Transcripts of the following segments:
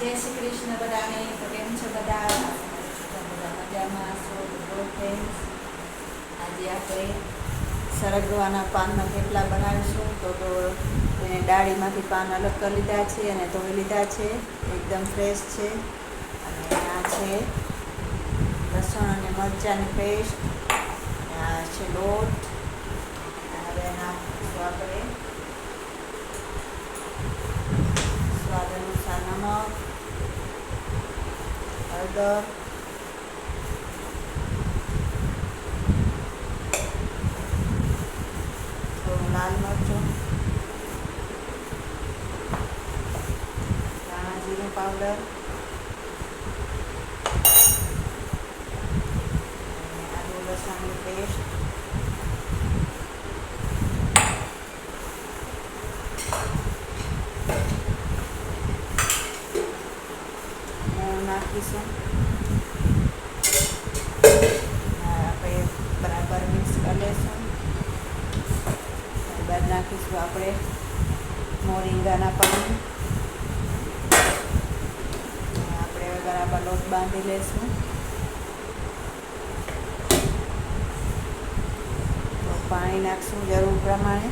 જય શ્રી કૃષ્ણ બધાને, તો કેમ છો બધા? બધા મજામાં છો? તો ફ્રેન્ડ્સ આજે આપણે સરગવાના પાનના થેપલા બનાવીશું. તો તો એને ડાળીમાંથી પાન અલગ કરી લીધા છે અને ધોઈ લીધા છે. એકદમ ફ્રેશ છે. અને આ છે લસણ અને મરચાંની પેસ્ટ આ છે લોટ હવે નાખીશું આપણે સ્વાદ અનુસાર નમક હળદર થોડું લાલ મરચું ધાણા જીરું પાવડર અને આદુ લસણની પેસ્ટ મૂળ નાખીશું આપણે બરાબર મિક્સ કરી લઈશું. ત્યારબાદ નાખીશું આપણે મોરિંગાના પાન. આપણે બરાબર લોટ બાંધી લઈશું. પાણી નાખશું જરૂર પ્રમાણે.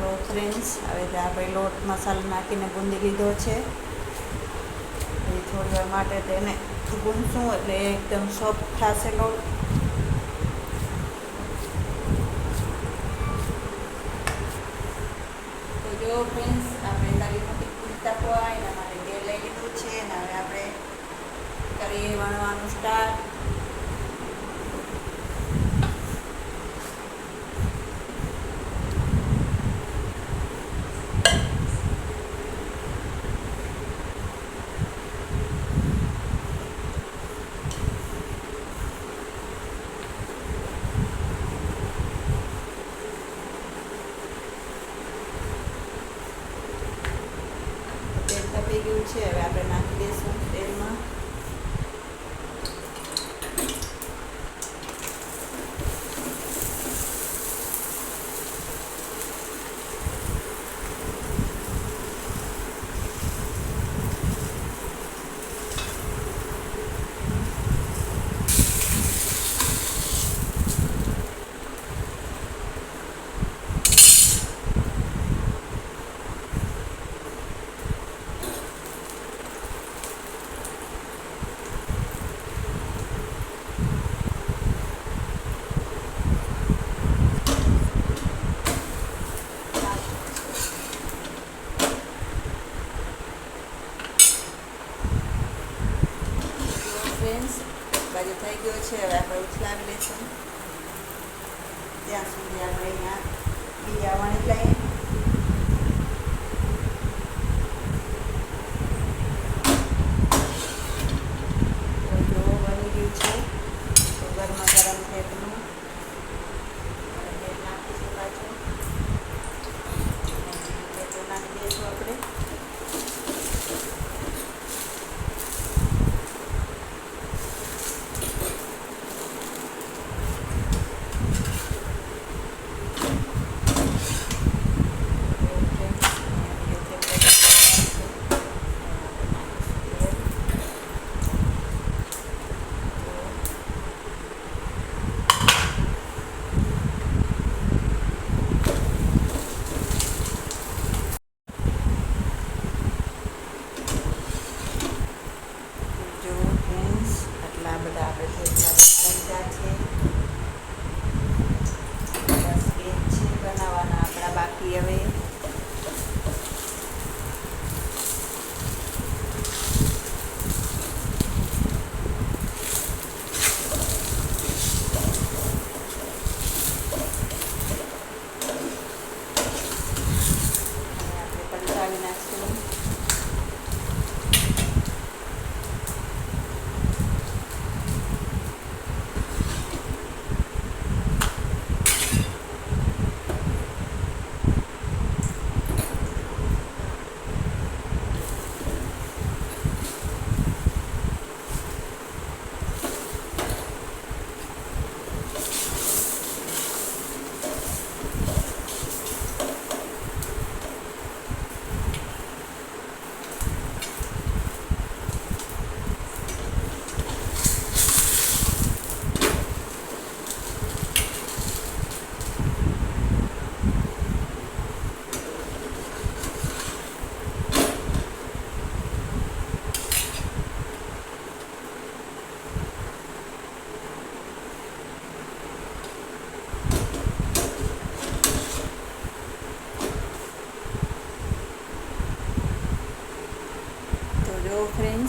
જો ફ્રેન્ડ્સ. હવે આપણે લોટ મસાલો નાખીને ગુંદી લીધો છે. એ થોડી વાર માટે તેને ગુંદશું એટલે એકદમ સોફ્ટ થશે લોટ. તો જો ફ્રેન્ડ્સ, આપણે તારી મોટી પૂછતા હોય એના માટે તેલ લઈ લીધું છે અને હવે આપણે કરીએ વણવાનું સ્ટાર્ટ તપી ગયું છે. હવે આપણે નાખી દઈશું તેલમાં ફ્રેન્ડ્સ બાજુ થઈ ગયો છે. હવે આપણે ઉથલાવી લઈશું. ત્યાં સુધી આપણે અહીંયા બીજા વણી લઈએ.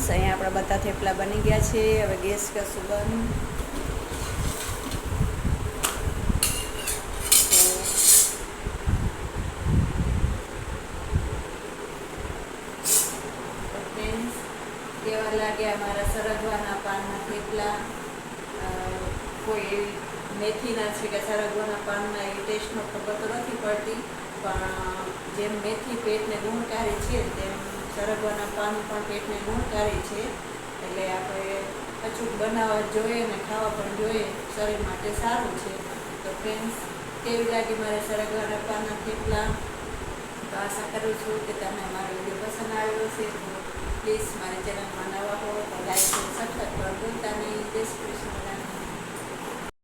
ફ્રેન્ડ્સ અહીંયા આપણા બધા થેપલા બની ગયા છે. હવે ગેસ કરશું બંધ. કેવા લાગ્યા મારા સરગવાના પાનના થેપલા? કોઈ એવી મેથીના છે કે સરગવાના પાનના એવી ટેસ્ટનો ખબર તો નથી પડતી, પણ જેમ મેથી પેટને ગુણકારી છે, તેમ સરગવાના પાન પણ પેટને ગુણકારી છે. એટલે આપણે અચૂક બનાવવા જોઈએ અને ખાવા પણ જોઈએ. શરીર માટે સારું છે. તો ફ્રેન્ડ્સ કેવી લાગી મારે સરગવાના પાનના થેપલા? તો આશા કરું છું કે તમને મારો વીડિયો પસંદ આવ્યો છે તો પ્લીઝ મારી ચેનલમાં નવા હો તો લાઈક સબસ્ક્રાઈબ કરો ભૂલતા નહીં. જય શ્રી કૃષ્ણ.